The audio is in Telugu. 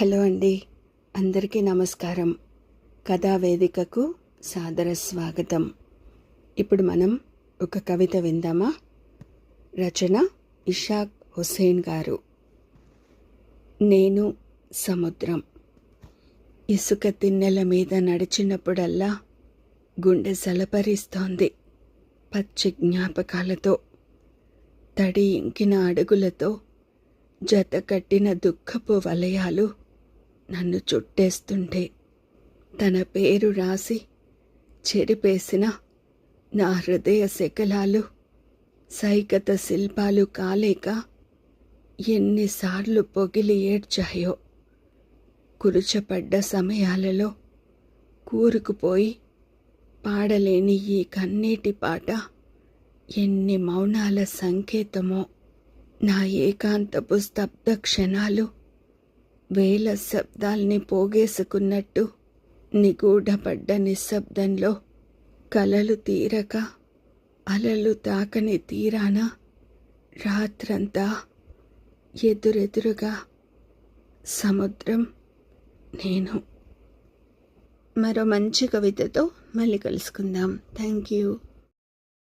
హలో అండి. అందరికీ నమస్కారం. కథా వేదికకు సాదర స్వాగతం. ఇప్పుడు మనం ఒక కవిత విందామా? రచన ఇషాక్ హుసేన్ గారు. నేను సముద్రం. ఇసుక తిన్నెల మీద నడిచినప్పుడల్లా గుండె సలపరిస్తోంది పచ్చి జ్ఞాపకాలతో. తడి ఇంకిన అడుగులతో జత కట్టిన దుఃఖపు వలయాలు నన్ను చుట్టేస్తుంటే తన పేరు రాసి చెరిపేసిన నా హృదయ శకలాలు సైకత శిల్పాలు కాలేక ఎన్నిసార్లు పొగిలి ఏడ్చాయో. కురుచపడ్డ సమయాలలో కూరుకుపోయి పాడలేని ఈ కన్నీటి పాట ఎన్ని మౌనాల సంకేతమో. నా ఏకాంతపు స్తబ్ద క్షణాలు వేల శబ్దాల్ని పోగేసుకున్నట్టు నిగూఢపడ్డ నిశ్శబ్దంలో కలలు తీరక అలలు తాకని తీరాన రాత్రంతా ఎదురెదురుగా సముద్రం నేను. మరో మంచి కవితతో మళ్ళీ కలుసుకుందాం. Thank you.